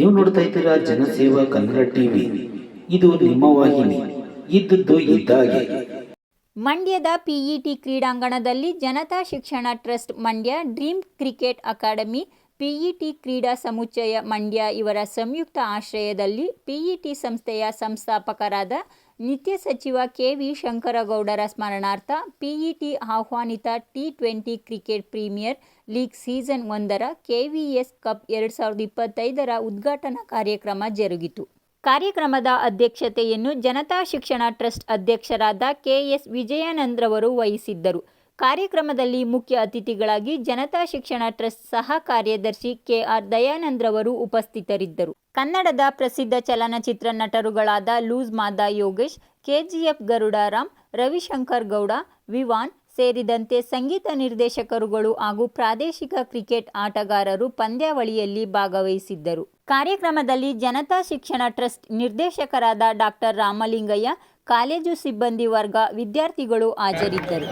ನೀವು ನೋಡ್ತಾ ಇದ್ದೀರಾ ಜನಸೇವಾ ಕನ್ನಡ ಟಿವಿ. ಇದು ನಿಮ್ಮ ವಾಹಿನಿ. ಇದ್ದದ್ದು ಇದ್ದಾಗೆ. ಮಂಡ್ಯದ ಪಿಇಟಿ ಕ್ರೀಡಾಂಗಣದಲ್ಲಿ Janata Shikshana trust Mandya dream cricket academy PET ಕ್ರೀಡಾ ಸಮುಚ್ಚಯ ಮಂಡ್ಯ ಇವರ ಸಂಯುಕ್ತ ಆಶ್ರಯದಲ್ಲಿ ಪಿಇಟಿ ಸಂಸ್ಥೆಯ ಸಂಸ್ಥಾಪಕರಾದ ನಿತ್ಯ ಸಚಿವ ಕೆವಿ ಶಂಕರಗೌಡರ ಸ್ಮರಣಾರ್ಥ PET ಆಹ್ವಾನಿತ T twenty cricket premier league season ಒಂದರ ಕೆವಿಎಸ್ ಕಪ್ ಎರಡು ಸಾವಿರದ ಇಪ್ಪತ್ತೈದರ ಉದ್ಘಾಟನಾ ಕಾರ್ಯಕ್ರಮ ಜರುಗಿತು. ಕಾರ್ಯಕ್ರಮದ ಅಧ್ಯಕ್ಷತೆಯನ್ನು ಜನತಾ ಶಿಕ್ಷಣ ಟ್ರಸ್ಟ್ ಅಧ್ಯಕ್ಷರಾದ ಕೆಎಸ್ ವಿಜಯಾನಂದ್ರವರು ವಹಿಸಿದ್ದರು. ಕಾರ್ಯಕ್ರಮದಲ್ಲಿ ಮುಖ್ಯ ಅತಿಥಿಗಳಾಗಿ ಜನತಾ ಶಿಕ್ಷಣ ಟ್ರಸ್ಟ್ ಸಹ ಕಾರ್ಯದರ್ಶಿ ಕೆಆರ್ ದಯಾನಂದ್ರವರು ಉಪಸ್ಥಿತರಿದ್ದರು. ಕನ್ನಡದ ಪ್ರಸಿದ್ಧ ಚಲನಚಿತ್ರ ನಟರುಗಳಾದ ಲೂಸ್ ಮಾದ ಯೋಗೇಶ್, ಕೆಜಿಎಫ್ ಗರುಡಾರಾಮ್ ರವಿಶಂಕರ್ ಗೌಡ, ವಿವಾನ್ ಸೇರಿದಂತೆ ಸಂಗೀತ ನಿರ್ದೇಶಕರುಗಳು ಹಾಗೂ ಪ್ರಾದೇಶಿಕ ಕ್ರಿಕೆಟ್ ಆಟಗಾರರು ಪಂದ್ಯಾವಳಿಯಲ್ಲಿ ಭಾಗವಹಿಸಿದ್ದರು. ಕಾರ್ಯಕ್ರಮದಲ್ಲಿ ಜನತಾ ಶಿಕ್ಷಣ ಟ್ರಸ್ಟ್ ನಿರ್ದೇಶಕರಾದ ಡಾಕ್ಟರ್ ರಾಮಲಿಂಗಯ್ಯ ಕಾಲೇಜು ಸಿಬ್ಬಂದಿ ವರ್ಗ ವಿದ್ಯಾರ್ಥಿಗಳು ಹಾಜರಿದ್ದರು.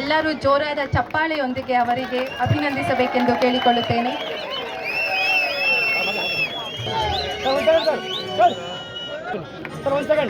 ಎಲ್ಲರೂ ಜೋರಾದ ಚಪ್ಪಾಳೆಯೊಂದಿಗೆ ಅವರಿಗೆ ಅಭಿನಂದಿಸಬೇಕೆಂದು ಕೇಳಿಕೊಳ್ಳುತ್ತೇನೆ. ಸರ್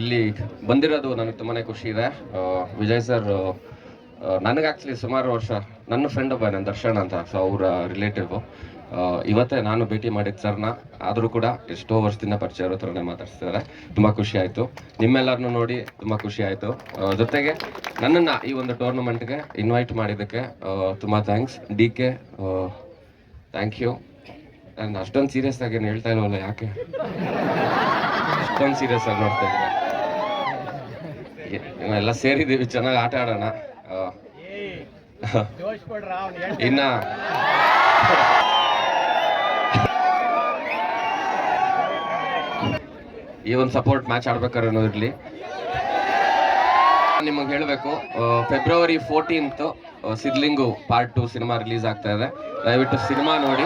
ಇಲ್ಲಿ ಬಂದಿರೋದು ನನಗೆ ತುಂಬಾನೇ ಖುಷಿ ಇದೆ. ವಿಜಯ್ ಸರ್ ನನಗೆ ಆಕ್ಚುಲಿ ಸುಮಾರು ವರ್ಷ, ನನ್ನ ಫ್ರೆಂಡ್ ಒಬ್ಬ ನನ್ನ ದರ್ಶನ್ ಅಂತ ಸೊ ಅವರ ರಿಲೇಟಿವ್ ಇವತ್ತೇ ನಾನು ಭೇಟಿ ಮಾಡಿದ ಸರ್ನ ಆದರೂ ಕೂಡ ಎಷ್ಟೋ ವರ್ಷದಿಂದ ಪರಿಚಯ ಇರೋ ಥರನೇ ಮಾತಾಡ್ತಿದ್ದಾರೆ ತುಂಬ ಖುಷಿ ಆಯಿತು. ನಿಮ್ಮೆಲ್ಲರನ್ನೂ ನೋಡಿ ತುಂಬ ಖುಷಿ ಆಯಿತು. ಜೊತೆಗೆ ನನ್ನನ್ನು ಈ ಒಂದು ಟೂರ್ನಮೆಂಟ್ಗೆ ಇನ್ವೈಟ್ ಮಾಡಿದ್ದಕ್ಕೆ ತುಂಬ thanks D K thank you ನಾನು ಅಷ್ಟೊಂದು ಸೀರಿಯಸ್ ಆಗಿ ಏನು ಹೇಳ್ತಾ ಇಲ್ವಲ್ಲ ಯಾಕೆ? ಅಷ್ಟೊಂದು ಸೀರಿಯಸ್ ಆಗಿ ನೋಡ್ತಾ ಇದ್ದೀನಿ. ಎಲ್ಲ ಸೇರಿದ್ದೀವಿ ಚೆನ್ನಾಗಿ ಆಟ ಆಡೋಣ. ಇನ್ನ ಈ ಒಂದು ಸಪೋರ್ಟ್ ಮ್ಯಾಚ್ ಆಡ್ಬೇಕಾದ್ರೆ ಅನ್ನೋದಿರ್ಲಿ ನಿಮಗೆ ಹೇಳಬೇಕು February fourteenth Sidlingu part two cinema release ಆಗ್ತಾ ಇದೆ. ದಯವಿಟ್ಟು ಸಿನಿಮಾ ನೋಡಿ.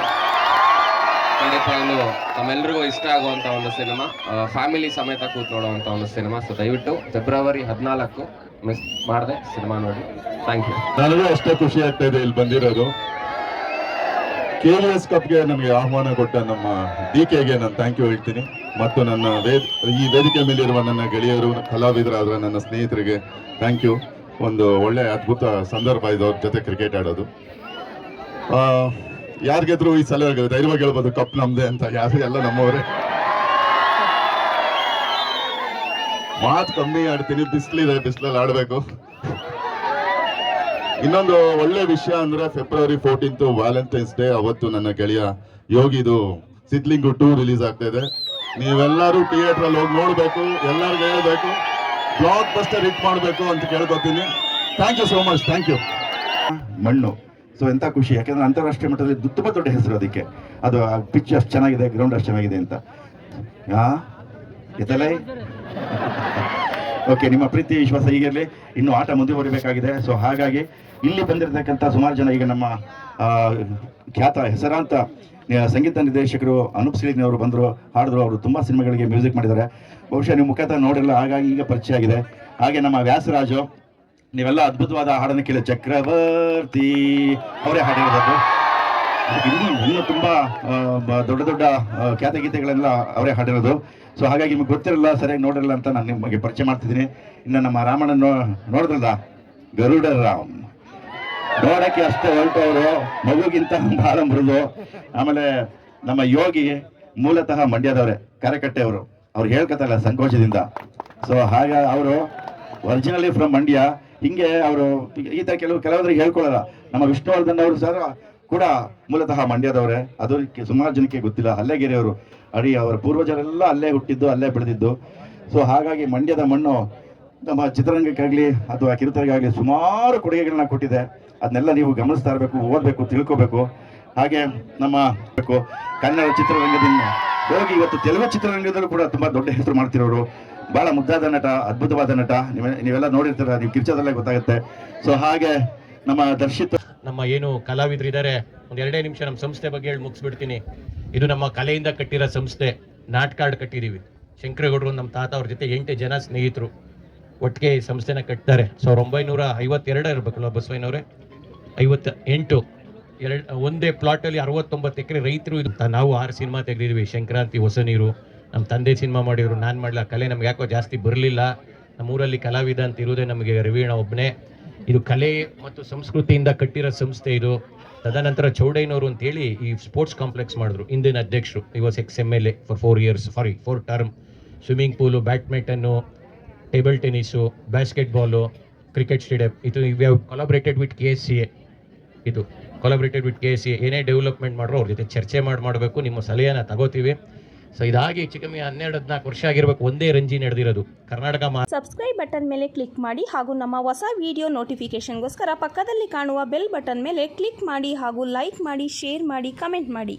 ಖಂಡಿತವಾಗ್ಲೂ ತಮ್ಮೆಲ್ರಿಗೂ ಇಷ್ಟ ಆಗುವಂಥ ಒಂದು ಸಿನಿಮಾ ಫ್ಯಾಮಿಲಿ ಸಮೇತ ಕೂತ್ ನೋಡುವಂತ ಒಂದು ಸಿನಿಮಾ ಸೊ ದಯವಿಟ್ಟು ಫೆಬ್ರವರಿ ಹದಿನಾಲ್ಕು ಮಿಸ್ ಮಾಡಿದೆ ಸಿನಿಮಾ ನೋಡಿ. ಥ್ಯಾಂಕ್ ಯು ನನಗೂ ಅಷ್ಟೇ ಖುಷಿ ಆಗ್ತಾ ಇದೆ ಇಲ್ಲಿ ಬಂದಿರೋದು. ಕೆ ವಿ ಎಸ್ ಕಪ್ಗೆ ನಮಗೆ ಆಹ್ವಾನ ಕೊಟ್ಟ ನಮ್ಮ ಡಿ ಕೆಗೆ ನಾನು ಥ್ಯಾಂಕ್ ಯು ಹೇಳ್ತೀನಿ. ಮತ್ತು ನನ್ನ ವೇದ, ಈ ವೇದಿಕೆ ಮೇಲಿರುವ ನನ್ನ ಗೆಳೆಯರು, ಕಲಾವಿದರಾದ ನನ್ನ ಸ್ನೇಹಿತರಿಗೆ ಥ್ಯಾಂಕ್ ಯು ಒಂದು ಒಳ್ಳೆ ಅದ್ಭುತ ಸಂದರ್ಭ ಇದು ಅವ್ರ ಜೊತೆ ಕ್ರಿಕೆಟ್ ಆಡೋದು. ಯಾರಿಗೆದ್ರು ಈ ಸಲ ಧೈರ್ಯವಾಗಿ ಹೇಳ್ಬೋದು ಕಪ್ ನಮ್ದೆ ಅಂತ ಯಾರು ಎಲ್ಲ ನಮ್ಮವರೇ. ಮಾತು ಕಮ್ಮಿ ಆಡ್ತೀನಿ, ಬಿಸಿಲಿದೆ, ಬಿಸಿಲಲ್ಲಿ ಆಡಬೇಕು. ಇನ್ನೊಂದು ಒಳ್ಳೆ ವಿಷಯ ಅಂದ್ರೆ ಫೆಬ್ರವರಿ ಫೋರ್ಟೀನ್ತ್ ವ್ಯಾಲೆಂಟೈನ್ಸ್ ಡೇ ಅವತ್ತು ನನ್ನ ಗೆಳೆಯ ಯೋಗಿದು ಸಿದ್ಲಿಂಗು ಟೂ ರಿಲೀಸ್ ಆಗ್ತಾ ಇದೆ. ನೀವೆಲ್ಲರೂ ಥಿಯೇಟರ್ ಅಲ್ಲಿ ಹೋಗಿ ನೋಡ್ಬೇಕು, ಎಲ್ಲರಿಗೂ ಹೇಳ್ಬೇಕು ಬ್ಲಾಕ್ ಬಸ್ಟರ್ ಹಿಟ್ ಮಾಡಬೇಕು ಅಂತ ಕೇಳ್ಕೊತೀನಿ. Thank you so much thank you ಮಣ್ಣು. ಸೊ ಎಂತ ಖುಷಿ. ಯಾಕಂದ್ರೆ ಅಂತಾರಾಷ್ಟ್ರೀಯ ಮಟ್ಟದಲ್ಲಿ ತುಂಬಾ ದೊಡ್ಡ ಹೆಸರು ಅದಕ್ಕೆ. ಅದು ಪಿಚ್ ಅಷ್ಟು ಚೆನ್ನಾಗಿದೆ ಗ್ರೌಂಡ್ ಅಷ್ಟು ಚೆನ್ನಾಗಿದೆ ಅಂತ. ಹಾ ಎತ್ತಲೈ? ಓಕೆ ನಿಮ್ಮ ಪ್ರೀತಿ, ವಿಶ್ವಾಸ ಈಗಿರಲಿ. ಇನ್ನು ಆಟ ಮುಂದುವರಿಬೇಕಾಗಿದೆ. ಸೊ ಹಾಗಾಗಿ ಇಲ್ಲಿ ಬಂದಿರತಕ್ಕಂಥ ಸುಮಾರು ಜನ ಈಗ ನಮ್ಮ ಖ್ಯಾತ ಹೆಸರಾಂತ ಸಂಗೀತ ನಿರ್ದೇಶಕರು ಅನೂಪ್ ಸಿಲಿಗ್ನವರು ಬಂದರು, ಹಾಡಿದ್ರು, ಅವರು ತುಂಬ ಸಿನಿಮಾಗಳಿಗೆ ಮ್ಯೂಸಿಕ್ ಮಾಡಿದ್ದಾರೆ. ಬಹುಶಃ ನೀವು ಮುಖ್ಯತಃ ನೋಡಿರಲ್ಲ, ಹಾಗಾಗಿ ಈಗ ಪರಿಚಯ ಆಗಿದೆ. ಹಾಗೆ ನಮ್ಮ ವ್ಯಾಸರಾಜು, ನೀವೆಲ್ಲ ಅದ್ಭುತವಾದ ಹಾಡನ್ನು ಕೇಳಿ ಚಕ್ರವರ್ತಿ ಅವರೇ ಹಾಡಿರೋದು. ಇನ್ನೂ ಇನ್ನೂ ತುಂಬಾ ದೊಡ್ಡ ದೊಡ್ಡ ಆ, ಖ್ಯಾತ ಗೀತೆಗಳೆಲ್ಲ ಅವರೇ ಹಾಡಿರೋದು. ಸೊ ಹಾಗಾಗಿ ನಿಮ್ಗೆ ಗೊತ್ತಿರಲ್ಲ ಸರಿಯಾಗಿ ನೋಡಿರಲ್ಲ ಅಂತ ನಾನು ನಿಮಗೆ ಪರಿಚಯ ಮಾಡ್ತಿದ್ದೀನಿ. ಇನ್ನು ನಮ್ಮ ರಾಮಣ್ಣ ನೋಡಿದ್ರಲ್ಲ? ಗರುಡ ರಾಮ್. ನೋಡಕ್ಕೆ ಅಷ್ಟೇ ಹೊರಟವರು ಮಗುಗಿಂತ ಬಹಳ ಮೃದು. ಆಮೇಲೆ ನಮ್ಮ ಯೋಗಿ ಮೂಲತಃ ಮಂಡ್ಯದವರೇ ಕರೆಕಟ್ಟೆ ಅವರು ಹೇಳ್ಕತ್ತಲ್ಲ ಸಂಕೋಚದಿಂದ. ಸೊ ಹಾಗ ಅವರು ಒರಿಜಿನಲಿ ಫ್ರಮ್ ಮಂಡ್ಯ. ಹಿಂಗೆ ಅವರು ಈ ತರ ಕೆಲವು ಕೆಲವೊಂದ್ರಿಗೆ ಹೇಳ್ಕೊಳ್ಳಲ್ಲ ನಮ್ಮ ವಿಷ್ಣುವರ್ಧನ್ ಅವರು ಸರ್ ಕೂಡ ಮೂಲತಃ ಮಂಡ್ಯದವರೇ, ಅದು ಸುಮಾರು ಜನಕ್ಕೆ ಗೊತ್ತಿಲ್ಲ. ಹಲ್ಲೆಗೆರೆಯವರು, ಅಡಿ ಅವರ ಪೂರ್ವಜರೆಲ್ಲ ಅಲ್ಲೇ ಹುಟ್ಟಿದ್ದು, ಅಲ್ಲೇ ಬೆಳೆದಿದ್ದು. ಸೊ ಹಾಗಾಗಿ ಮಂಡ್ಯದ ಮಣ್ಣು ನಮ್ಮ ಚಿತ್ರರಂಗಕ್ಕಾಗಲಿ ಅಥವಾ ಕಿರುತೆರೆಗಾಗಲಿ ಸುಮಾರು ಕೊಡುಗೆಗಳನ್ನ ಕೊಟ್ಟಿದೆ. ಅದನ್ನೆಲ್ಲ ನೀವು ಗಮನಿಸ್ತಾ ಇರಬೇಕು, ಓದಬೇಕು, ತಿಳ್ಕೋಬೇಕು. ಹಾಗೆ ನಮ್ಮ ಕನ್ನಡ ಚಿತ್ರರಂಗದಿಂದ ಹೋಗಿ ಇವತ್ತು ತೆಲುಗು ಚಿತ್ರರಂಗದಲ್ಲೂ ಕೂಡ ತುಂಬಾ ದೊಡ್ಡ ಹೆಸರು ಮಾಡ್ತಿರೋರು. ಭಾಳ ಮುದ್ದಾದ ನಟ, ಅದ್ಭುತವಾದ ನಟ. ನೀವೆ, ನೀವೆಲ್ಲ ನೋಡಿರ್ತೀರ, ನೀವು ಕಿರ್ಚದಲ್ಲೇ ಗೊತ್ತಾಗುತ್ತೆ. ಸೊ ಹಾಗೆ ನಮ್ಮ ದರ್ಶಿತ್ ನಮ್ಮ ಏನು ಕಲಾವಿದರಿದ್ದಾರೆ ಒಂದು ಎರಡೇ ನಿಮಿಷ ನಮ್ಮ ಸಂಸ್ಥೆ ಬಗ್ಗೆ ಹೇಳಿ ಮುಗಿಸ್ಬಿಡ್ತೀನಿ. ಇದು ನಮ್ಮ ಕಲೆಯಿಂದ ಕಟ್ಟಿರೋ ಸಂಸ್ಥೆ, ನಾಟ್ ಕಾರ್ಡ್ ಕಟ್ಟಿದ್ದೀವಿ ಶಂಕರೇಗೌಡರು ನಮ್ಮ ತಾತ ಅವ್ರ ಜೊತೆ ಎಂಟು ಜನ ಸ್ನೇಹಿತರು. ಒಟ್ಟಿಗೆ ಈ ಸಂಸ್ಥೆನ ಕಟ್ತಾರೆ. ಸಾವಿರದ ಒಂಬೈನೂರ ಐವತ್ತೆರಡು ಇರಬೇಕಲ್ಲ ಬಸವಯ್ಯನವರೇ? ಐವತ್ತ ಎಂಟು ಎರಡು, ಒಂದೇ ಪ್ಲಾಟಲ್ಲಿ ಅರವತ್ತೊಂಬತ್ತು ಎಕರೆ ರೈತರು ಇದು ನಾವು ಆರು ಸಿನಿಮಾ ತೆಗೆದಿದ್ವಿ, ಸಂಕ್ರಾಂತಿ, ಹೊಸ ನೀರು. ನಮ್ಮ ತಂದೆ ಸಿನಿಮಾ ಮಾಡಿದ್ರು, ನಾನು ಮಾಡಲ. ಕಲೆ ನಮ್ಗೆ ಯಾಕೋ ಜಾಸ್ತಿ ಬರಲಿಲ್ಲ. ನಮ್ಮೂರಲ್ಲಿ ಕಲಾವಿದ ಅಂತ ಇರೋದೇ ನಮಗೆ ರವೀಣ ಒಬ್ಬನೇ ಇದು ಕಲೆ ಮತ್ತು ಸಂಸ್ಕೃತಿಯಿಂದ ಕಟ್ಟಿರೋ ಸಂಸ್ಥೆ ಇದು. ತದನಂತರ ಚೌಡೈನವರು ಅಂತೇಳಿ ಈ ಸ್ಪೋರ್ಟ್ಸ್ ಕಾಂಪ್ಲೆಕ್ಸ್ ಮಾಡಿದ್ರು. ಇಂದಿನ ಅಧ್ಯಕ್ಷರು. ಈ was ex M L A for four years sorry four term swimming pool badminton table tennis basketball cricket stadium ಇದು we have collaborated with K S C A ಇದು collaborated with K S C A development ಮಾಡ್ರೋ ಅವ್ರ ಜೊತೆ ಚರ್ಚೆ ಮಾಡಿ ಮಾಡಬೇಕು. ನಿಮ್ಮ ಸಲಹೆನ ತಗೋತೀವಿ. ಸೊ ಇದಾಗಿ ಹೆಚ್ಚು ಹನ್ನೆರಡು, ಹದಿನಾಲ್ಕು ವರ್ಷ ಆಗಿರ್ಬೇಕು, ಒಂದೇ ರಂಜಿ ನಡೆದಿರೋದು. ಕರ್ನಾಟಕ ಸಬ್ಸ್ಕ್ರೈಬ್ ಬಟನ್ ಮೇಲೆ ಕ್ಲಿಕ್ ಮಾಡಿ ಹಾಗೂ ನಮ್ಮ ಹೊಸ ವಿಡಿಯೋ ನೋಟಿಫಿಕೇಶನ್ಗೋಸ್ಕರ ಪಕ್ಕದಲ್ಲಿ ಕಾಣುವ ಬೆಲ್ ಬಟನ್ ಮೇಲೆ ಕ್ಲಿಕ್ ಮಾಡಿ ಹಾಗೂ ಲೈಕ್ ಮಾಡಿ ಶೇರ್ ಮಾಡಿ ಕಮೆಂಟ್ ಮಾಡಿ.